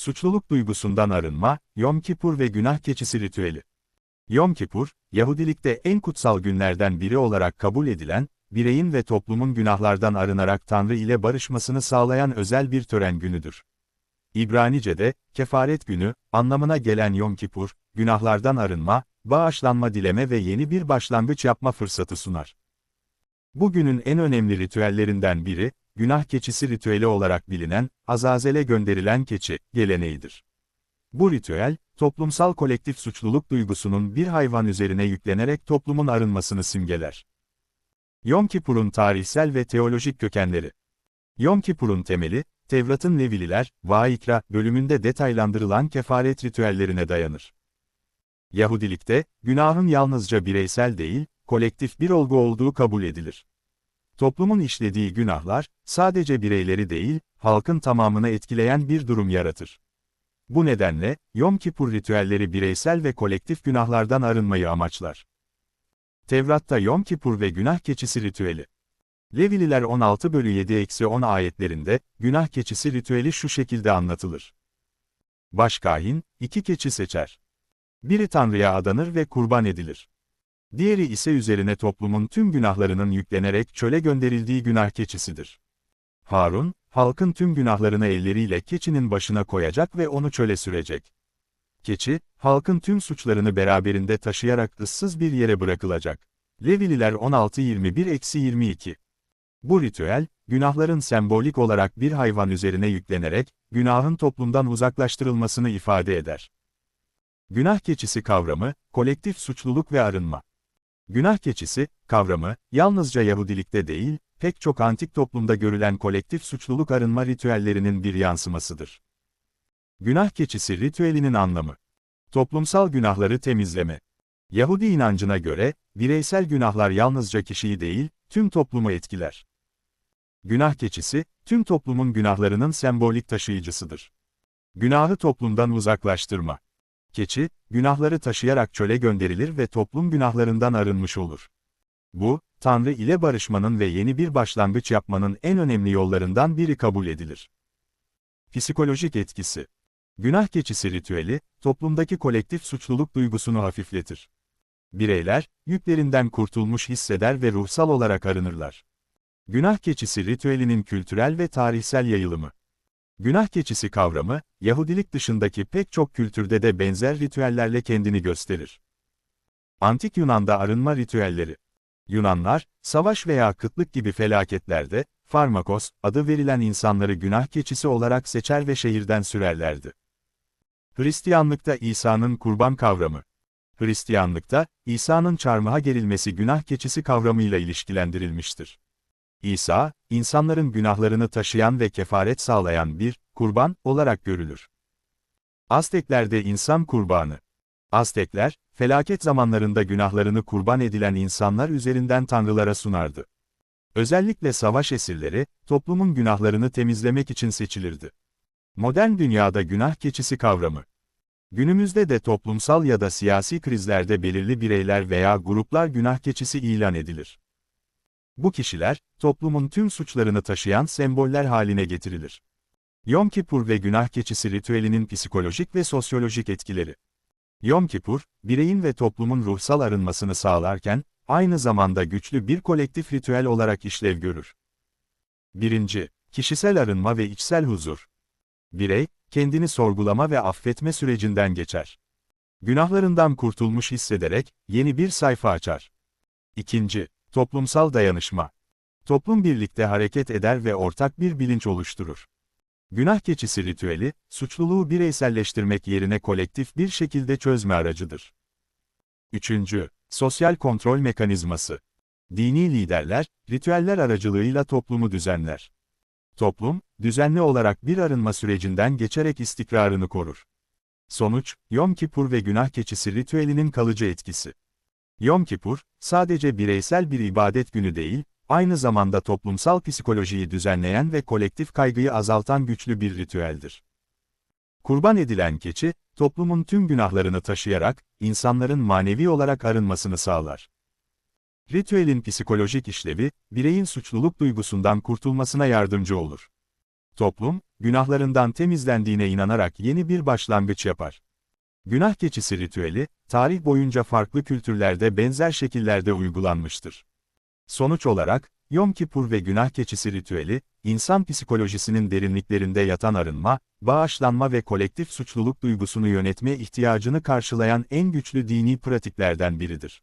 Suçluluk duygusundan arınma, Yom Kipur ve günah keçisi ritüeli. Yom Kipur, Yahudilikte en kutsal günlerden biri olarak kabul edilen, bireyin ve toplumun günahlardan arınarak Tanrı ile barışmasını sağlayan özel bir tören günüdür. İbranice'de, kefaret günü, anlamına gelen Yom Kipur, günahlardan arınma, bağışlanma dileme ve yeni bir başlangıç yapma fırsatı sunar. Bugünün en önemli ritüellerinden biri, günah keçisi ritüeli olarak bilinen, Azazel'e gönderilen keçi, geleneğidir. Bu ritüel, toplumsal kolektif suçluluk duygusunun bir hayvan üzerine yüklenerek toplumun arınmasını simgeler. Yom Kipur'un tarihsel ve teolojik kökenleri Yom Kipur'un temeli, Tevrat'ın Levililer, Vaikra bölümünde detaylandırılan kefaret ritüellerine dayanır. Yahudilikte, günahın yalnızca bireysel değil, kolektif bir olgu olduğu kabul edilir. Toplumun işlediği günahlar, sadece bireyleri değil, halkın tamamını etkileyen bir durum yaratır. Bu nedenle, Yom Kipur ritüelleri bireysel ve kolektif günahlardan arınmayı amaçlar. Tevrat'ta Yom Kipur ve günah keçisi ritüeli. Levililer 16 bölü 7-10 ayetlerinde, günah keçisi ritüeli şu şekilde anlatılır. Başkahin, iki keçi seçer. Biri Tanrı'ya adanır ve kurban edilir. Diğeri ise üzerine toplumun tüm günahlarının yüklenerek çöle gönderildiği günah keçisidir. Harun, halkın tüm günahlarını elleriyle keçinin başına koyacak ve onu çöle sürecek. Keçi, halkın tüm suçlarını beraberinde taşıyarak ıssız bir yere bırakılacak. Levililer 16-21-22 Bu ritüel, günahların sembolik olarak bir hayvan üzerine yüklenerek, günahın toplumdan uzaklaştırılmasını ifade eder. Günah keçisi kavramı, kolektif suçluluk ve arınma. Günah keçisi, kavramı, yalnızca Yahudilikte değil, pek çok antik toplumda görülen kolektif suçluluk arınma ritüellerinin bir yansımasıdır. Günah keçisi ritüelinin anlamı. Toplumsal günahları temizleme. Yahudi inancına göre, bireysel günahlar yalnızca kişiyi değil, tüm toplumu etkiler. Günah keçisi, tüm toplumun günahlarının sembolik taşıyıcısıdır. Günahı toplumdan uzaklaştırma. Keçi, günahları taşıyarak çöle gönderilir ve toplum günahlarından arınmış olur. Bu, Tanrı ile barışmanın ve yeni bir başlangıç yapmanın en önemli yollarından biri kabul edilir. Psikolojik etkisi Günah keçisi ritüeli, toplumdaki kolektif suçluluk duygusunu hafifletir. Bireyler, yüklerinden kurtulmuş hisseder ve ruhsal olarak arınırlar. Günah keçisi ritüelinin kültürel ve tarihsel yayılımı Günah keçisi kavramı, Yahudilik dışındaki pek çok kültürde de benzer ritüellerle kendini gösterir. Antik Yunan'da arınma ritüelleri. Yunanlar, savaş veya kıtlık gibi felaketlerde, Farmakos, adı verilen insanları günah keçisi olarak seçer ve şehirden sürerlerdi. Hristiyanlıkta İsa'nın kurban kavramı. Hristiyanlıkta, İsa'nın çarmıha gerilmesi günah keçisi kavramıyla ilişkilendirilmiştir. İsa, insanların günahlarını taşıyan ve kefaret sağlayan bir, kurban, olarak görülür. Azteklerde insan kurbanı. Aztekler, felaket zamanlarında günahlarını kurban edilen insanlar üzerinden tanrılara sunardı. Özellikle savaş esirleri, toplumun günahlarını temizlemek için seçilirdi. Modern dünyada günah keçisi kavramı. Günümüzde de toplumsal ya da siyasi krizlerde belirli bireyler veya gruplar günah keçisi ilan edilir. Bu kişiler, toplumun tüm suçlarını taşıyan semboller haline getirilir. Yom Kipur ve günah keçisi ritüelinin psikolojik ve sosyolojik etkileri. Yom Kipur, bireyin ve toplumun ruhsal arınmasını sağlarken, aynı zamanda güçlü bir kolektif ritüel olarak işlev görür. 1. Kişisel arınma ve içsel huzur. Birey, kendini sorgulama ve affetme sürecinden geçer. Günahlarından kurtulmuş hissederek, yeni bir sayfa açar. 2. Toplumsal dayanışma. Toplum birlikte hareket eder ve ortak bir bilinç oluşturur. Günah keçisi ritüeli, suçluluğu bireyselleştirmek yerine kolektif bir şekilde çözme aracıdır. 3. Sosyal kontrol mekanizması. Dini liderler, ritüeller aracılığıyla toplumu düzenler. Toplum, düzenli olarak bir arınma sürecinden geçerek istikrarını korur. Sonuç, Yom Kipur ve günah keçisi ritüelinin kalıcı etkisi. Yom Kipur, sadece bireysel bir ibadet günü değil, aynı zamanda toplumsal psikolojiyi düzenleyen ve kolektif kaygıyı azaltan güçlü bir ritüeldir. Kurban edilen keçi, toplumun tüm günahlarını taşıyarak, insanların manevi olarak arınmasını sağlar. Ritüelin psikolojik işlevi, bireyin suçluluk duygusundan kurtulmasına yardımcı olur. Toplum, günahlarından temizlendiğine inanarak yeni bir başlangıç yapar. Günah keçisi ritüeli, tarih boyunca farklı kültürlerde benzer şekillerde uygulanmıştır. Sonuç olarak, Yom Kipur ve günah keçisi ritüeli, insan psikolojisinin derinliklerinde yatan arınma, bağışlanma ve kolektif suçluluk duygusunu yönetme ihtiyacını karşılayan en güçlü dini pratiklerden biridir.